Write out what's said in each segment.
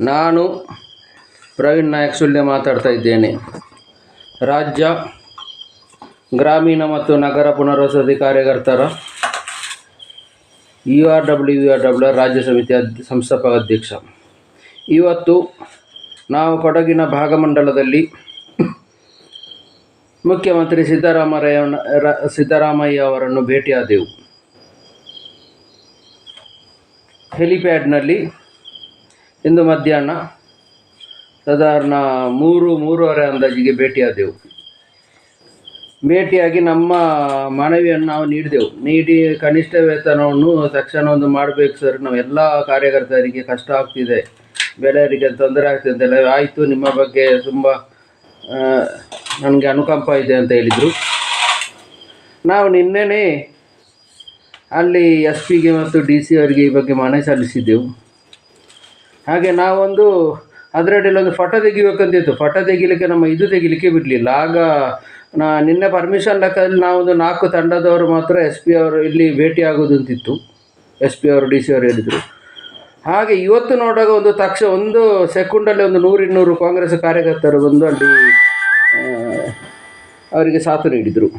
ನಾನು ಪ್ರವೀಣ್ ನಾಯಕ್ ಸುಳ್ಳೆ ಮಾತಾಡ್ತಾ ಇದ್ದೇನೆ. ರಾಜ್ಯ ಗ್ರಾಮೀಣ ಮತ್ತು ನಗರ ಪುನರ್ವಸತಿ ಕಾರ್ಯಕರ್ತರ U R W U R W ರಾಜ್ಯ ಸಮಿತಿ ಅಧ್ಯ ಸಂಸ್ಥಾಪಕ ಅಧ್ಯಕ್ಷ. ಇವತ್ತು ನಾವು ಕೊಡಗಿನ ಭಾಗಮಂಡಲದಲ್ಲಿ ಮುಖ್ಯಮಂತ್ರಿ ಸಿದ್ದರಾಮಯ್ಯ ಸಿದ್ದರಾಮಯ್ಯ ಅವರನ್ನು ಭೇಟಿಯಾದೆವು. ಹೆಲಿಪ್ಯಾಡ್ನಲ್ಲಿ ಇಂದು ಮಧ್ಯಾಹ್ನ ಸಾಧಾರಣ ಮೂರು, ಮೂರುವರೆ ಅಂದಾಜಿಗೆ ಭೇಟಿಯಾದೆವು. ಭೇಟಿಯಾಗಿ ನಮ್ಮ ಮನವಿಯನ್ನು ನಾವು ನೀಡಿದೆವು. ನೀಡಿ ಕನಿಷ್ಠ ವೇತನವನ್ನು ತಕ್ಷಣ ಒಂದು ಮಾಡಬೇಕು ಸರ್. ನಾವು ಎಲ್ಲ ಕಾರ್ಯಕರ್ತರಿಗೆ ಕಷ್ಟ ಆಗ್ತಿದೆ. ಬೆಳೆಯವರಿಗೆ ತೊಂದರೆ ಆಗ್ತಿದೆ ಅಂತೆಲ್ಲ ಆಯಿತು. ನಿಮ್ಮ ಬಗ್ಗೆ ತುಂಬ ನನಗೆ ಅನುಕಂಪ ಇದೆ ಅಂತ ಹೇಳಿದರು. ನಾವು ನಿನ್ನೆನೇ ಅಲ್ಲಿ ಎಸ್ ಪಿಗೆ ಮತ್ತು ಡಿ ಸಿ ಅವರಿಗೆ ಈ ಬಗ್ಗೆ ಮನವಿ ಸಲ್ಲಿಸಿದ್ದೆವು. ಹಾಗೆ ನಾವೊಂದು ಅದರಡಿಯಲ್ಲಿ ಒಂದು ಫೋಟೋ ತೆಗಿಬೇಕಂತಿತ್ತು. ಫೋಟೋ ತೆಗಿಲಿಕ್ಕೆ ನಮ್ಮ ಇದು ತೆಗಿಲಿಕ್ಕೆ ಬಿಡಲಿಲ್ಲ. ಆಗ ನಾ ನಿನ್ನೆ ಪರ್ಮಿಷನ್ ಲೆಕ್ಕದಲ್ಲಿ ನಾವೊಂದು ನಾಲ್ಕು ತಂಡದವರು ಮಾತ್ರ ಎಸ್ ಪಿ ಅವರು ಇಲ್ಲಿ ಭೇಟಿ ಆಗೋದು ಅಂತಿತ್ತು ಎಸ್ ಪಿ ಅವರು ಡಿ ಸಿ ಅವರು ಹೇಳಿದರು. ಹಾಗೆ ಇವತ್ತು ನೋಡಾಗ ಒಂದು ತಕ್ಷ ಒಂದು ಸೆಕೆಂಡಲ್ಲಿ ಒಂದು ನೂರು ಇನ್ನೂರು ಕಾಂಗ್ರೆಸ್ ಕಾರ್ಯಕರ್ತರು ಬಂದು ಅಲ್ಲಿ ಅವರಿಗೆ ಸಾಥ್ ನೀಡಿದರು.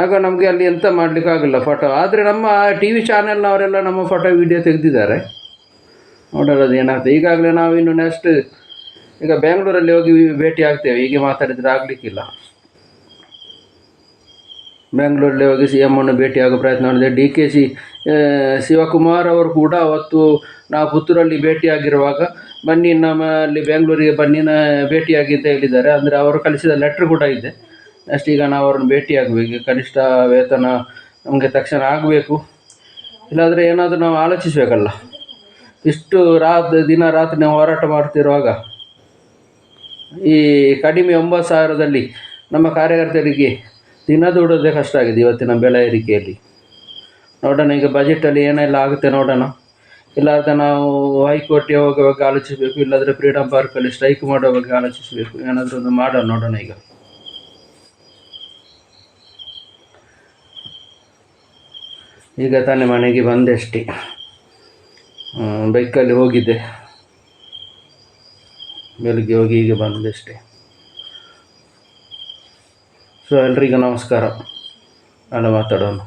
ಆಗ ನಮಗೆ ಅಲ್ಲಿ ಎಂತ ಮಾಡಲಿಕ್ಕಾಗಲ್ಲ ಫೋಟೋ ಆದರೆ ನಮ್ಮ ಟಿ ವಿ ಚಾನೆಲ್ನವರೆಲ್ಲ ನಮ್ಮ ಫೋಟೋ ವಿಡಿಯೋ ತೆಗೆದಿದ್ದಾರೆ. ನೋಡೋಣ ಏನಾಗ್ತದೆ. ಈಗಾಗಲೇ ನಾವು ಇನ್ನು ನೆಕ್ಸ್ಟ್ ಈಗ ಬೆಂಗಳೂರಲ್ಲಿ ಹೋಗಿ ಭೇಟಿ ಆಗ್ತೇವೆ. ಹೀಗೆ ಮಾತಾಡಿದರೆ ಆಗಲಿಕ್ಕಿಲ್ಲ. ಬೆಂಗಳೂರಲ್ಲಿ ಹೋಗಿ ಸಿ ಎಂ ಅನ್ನು ಭೇಟಿಯಾಗೋ ಪ್ರಯತ್ನ ಮಾಡಿದೆ. ಡಿ ಕೆ ಸಿ ಶಿವಕುಮಾರ್ ಅವರು ಕೂಡ ಅವತ್ತು ನಾವು ಪುತ್ತೂರಲ್ಲಿ ಭೇಟಿಯಾಗಿರುವಾಗ ಬನ್ನಿ ನಮ್ಮಲ್ಲಿ ಬೆಂಗಳೂರಿಗೆ ಬನ್ನಿ, ನ ಭೇಟಿಯಾಗಿ ಅಂತ ಹೇಳಿದ್ದಾರೆ. ಅಂದರೆ ಅವರು ಕಳಿಸಿದ ಲೆಟ್ರ್ ಕೂಡ ಇದೆ. ಅಷ್ಟು ಈಗ ನಾವು ಅವ್ರನ್ನ ಭೇಟಿಯಾಗಬೇಕು ಕನಿಷ್ಠ ವೇತನ ನಮಗೆ ತಕ್ಷಣ ಆಗಬೇಕು. ಇಲ್ಲಾಂದರೆ ಏನಾದರೂ ನಾವು ಆಲೋಚಿಸಬೇಕಲ್ಲ. ಇಷ್ಟು ರಾತ್, ದಿನ ರಾತ್ರಿ ನಾವು ಹೋರಾಟ ಮಾಡ್ತಿರುವಾಗ, ಈ ಕಡಿಮೆ ಒಂಬತ್ತು ಸಾವಿರದಲ್ಲಿ ನಮ್ಮ ಕಾರ್ಯಕರ್ತರಿಗೆ ದಿನ ದುಡೋದೇ ಕಷ್ಟ ಆಗಿದೆ ಇವತ್ತಿನ ಬೆಲೆ ಏರಿಕೆಯಲ್ಲಿ. ನೋಡೋಣ, ಈಗ ಬಜೆಟಲ್ಲಿ ಏನೆಲ್ಲ ಆಗುತ್ತೆ ನೋಡೋಣ. ಇಲ್ಲಾದರೆ ನಾವು ಹೈಕೋರ್ಟ್ಗೆ ಹೋಗೋ ಬಗ್ಗೆ ಆಲೋಚಿಸಬೇಕು, ಇಲ್ಲಾಂದರೆ ಫ್ರೀಡಮ್ ಪಾರ್ಕಲ್ಲಿ ಸ್ಟ್ರೈಕ್ ಮಾಡೋ ಬಗ್ಗೆ ಆಲೋಚಿಸಬೇಕು. ಏನಾದರೂ ಒಂದು ಮಾಡೋಣ, ನೋಡೋಣ ಈಗ. ಈಗ ತಾನೇ ಮನೆಗೆ ಬಂದೆ ಅಷ್ಟೇ ಬೈಕಲ್ಲಿ ಹೋಗಿದ್ದೆ. ಬೆಳಿಗ್ಗೆ ಹೋಗಿ ಈಗ ಬಂದಷ್ಟೇ. ಸೊ ಎಲ್ರಿಗೂ ನಮಸ್ಕಾರ. ನಾನು ಮಾತಾಡೋಣ.